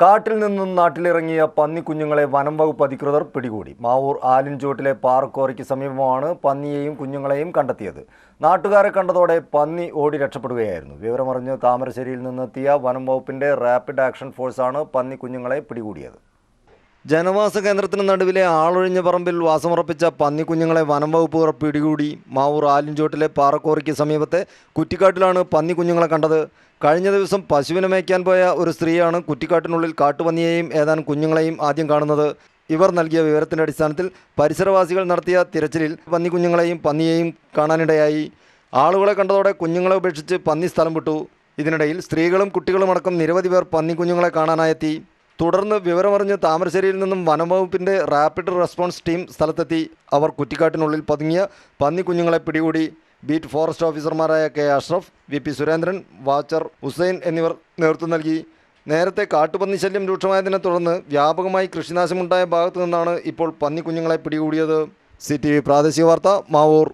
കാട്ടിൽ നിന്നും നാട്ടിലിറങ്ങിയ പന്നി കുഞ്ഞുങ്ങളെ വനം വകുപ്പ് അധികൃതർ പിടികൂടി. മാവൂർ ആലിൻചോട്ടിലെ പാറക്കോറയ്ക്ക് സമീപമാണ് പന്നിയെയും കുഞ്ഞുങ്ങളെയും കണ്ടെത്തിയത്. നാട്ടുകാരെ കണ്ടതോടെ പന്നി ഓടി രക്ഷപ്പെടുകയായിരുന്നു. വിവരമറിഞ്ഞ് താമരശ്ശേരിയിൽ നിന്നെത്തിയ വനം വകുപ്പിന്റെ റാപ്പിഡ് ആക്ഷൻ ഫോഴ്സാണ് പന്നി കുഞ്ഞുങ്ങളെ പിടികൂടിയത്. ജനവാസ കേന്ദ്രത്തിന് നടുവിലെ ആളൊഴിഞ്ഞ പറമ്പിൽ വാസമുറപ്പിച്ച പന്നിക്കുഞ്ഞുങ്ങളെ വനം വകുപ്പ് പിടികൂടി. മാവൂർ ആലിൻചോട്ടിലെ പാറക്കോറിക്ക് സമീപത്തെ കുറ്റിക്കാട്ടിലാണ് പന്നിക്കുഞ്ഞുങ്ങളെ കണ്ടത്. കഴിഞ്ഞ ദിവസം പശുവിനെ മേയ്ക്കാൻ പോയ ഒരു സ്ത്രീയാണ് കുറ്റിക്കാട്ടിനുള്ളിൽ കാട്ടുപന്നിയെയും ഏതാനും കുഞ്ഞുങ്ങളെയും ആദ്യം കാണുന്നത്. ഇവർ നൽകിയ വിവരത്തിന്റെ അടിസ്ഥാനത്തിൽ പരിസരവാസികൾ നടത്തിയ തിരച്ചിലിൽ പന്നിക്കുഞ്ഞുങ്ങളെയും പന്നിയെയും കാണാനിടയായി. ആളുകളെ കണ്ടതോടെ കുഞ്ഞുങ്ങളെ ഉപേക്ഷിച്ച് പന്നി സ്ഥലം വിട്ടു. ഇതിനിടയിൽ സ്ത്രീകളും കുട്ടികളുമടക്കം നിരവധി പേർ പന്നിക്കുഞ്ഞുങ്ങളെ കാണാനായെത്തി. തുടർന്ന് വിവരമറിഞ്ഞ് താമരശ്ശേരിയിൽ നിന്നും വനംവകുപ്പിന്റെ റാപ്പിഡ് റെസ്പോൺസ് ടീം സ്ഥലത്തെത്തി. അവർ കുറ്റിക്കാട്ടിനുള്ളിൽ പതുങ്ങിയ പന്നി കുഞ്ഞുങ്ങളെ പിടികൂടി. ബീറ്റ് ഫോറസ്റ്റ് ഓഫീസർമാരായ K Ashraf V P Surendran watcher Hussain എന്നിവർ നേതൃത്വം നൽകി. നേരത്തെ കാട്ടുപന്നി ശല്യം രൂക്ഷമായതിനെ തുടർന്ന് വ്യാപകമായി കൃഷിനാശമുണ്ടായ ഭാഗത്തു നിന്നാണ് ഇപ്പോൾ പന്നി കുഞ്ഞുങ്ങളെ പിടികൂടിയത്. സി ടി വി പ്രാദേശിക വാർത്ത മാവൂർ.